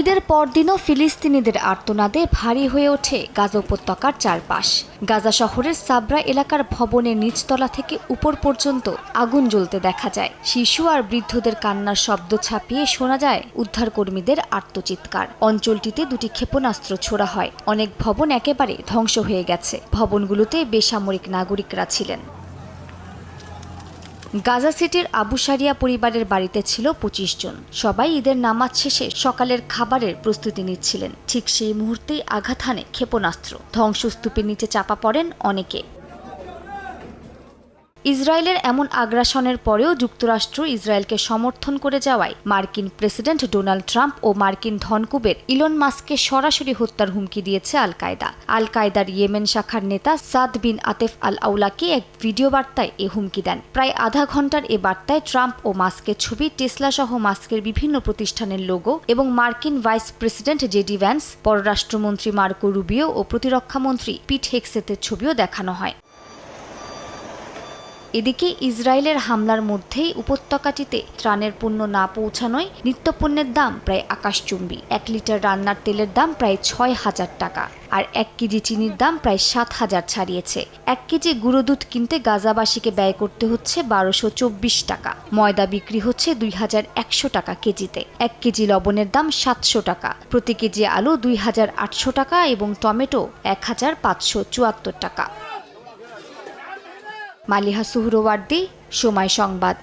ঈদের পরদিনও ফিলিস্তিনিদের আর্তনাদে ভারী হয়ে ওঠে গাজা উপত্যকার চারপাশ। গাজা শহরের সাবরা এলাকার ভবনের নিচতলা থেকে উপর পর্যন্ত আগুন জ্বলতে দেখা যায়। শিশু আর বৃদ্ধদের কান্নার শব্দ ছাপিয়ে শোনা যায় উদ্ধারকর্মীদের আর্তচিৎকার অঞ্চলটিতে দুটি ক্ষেপণাস্ত্র ছোড়া হয়। অনেক ভবন একেবারে ধ্বংস হয়ে গেছে। ভবনগুলোতে বেসামরিক নাগরিকরা ছিলেন। গাজা সিটির আবু সারিয়া পরিবারের বাড়িতে ছিল পঁচিশ জন। সবাই ঈদের নামাজ শেষে সকালের খাবারের প্রস্তুতি নিচ্ছিলেন। ঠিক সেই মুহূর্তেই আঘাত হানে ক্ষেপণাস্ত্র। ধ্বংসস্তূপের নিচে চাপা পড়েন অনেকে। ইসরায়েলের এমন আগ্রাসনের পরেও যুক্তরাষ্ট্র ইসরায়েলকে সমর্থন করে যাওয়ায় মার্কিন প্রেসিডেন্ট ডোনাল্ড ট্রাম্প ও মার্কিন ধনকুবের ইলন মাস্ককে সরাসরি হত্যার হুমকি দিয়েছে আল কায়দা আল কায়দার ইয়েমেন শাখার নেতা সাদ বিন আতেফ আল আউলাকে এক ভিডিও বার্তায় এ হুমকি দেন। প্রায় আধা ঘণ্টার এ বার্তায় ট্রাম্প ও মাস্কের ছবি টেসলা সহ মাস্কের বিভিন্ন প্রতিষ্ঠানের লোগো এবং মার্কিন ভাইস প্রেসিডেন্ট জেডি ভ্যান্স, পররাষ্ট্রমন্ত্রী মার্কো রুবিও ও প্রতিরক্ষামন্ত্রী পিট হেক্সেতের ছবিও দেখানো হয়। এদিকে ইসরায়েলের হামলার মধ্যেই উপত্যকাটিতে ত্রাণের পণ্য না পৌঁছানোয় নিত্যপণ্যের দাম প্রায় আকাশচুম্বী। এক লিটার রান্নার তেলের দাম প্রায় ছয় হাজার টাকা আর এক কেজি চিনির দাম প্রায় সাত হাজার ছাড়িয়েছে। এক কেজি গুঁড়ো দুধ কিনতে গাজাবাসীকে ব্যয় করতে হচ্ছে বারোশো চব্বিশ টাকা। ময়দা বিক্রি হচ্ছে দুই হাজার একশো টাকা কেজিতে। এক কেজি লবণের দাম সাতশো টাকা। প্রতি কেজি আলু দুই হাজার আটশো টাকা এবং টমেটো এক হাজার পাঁচশো চুয়াত্তর টাকা। মালিহা সুহরওয়ার্দি সময় সংবাদ।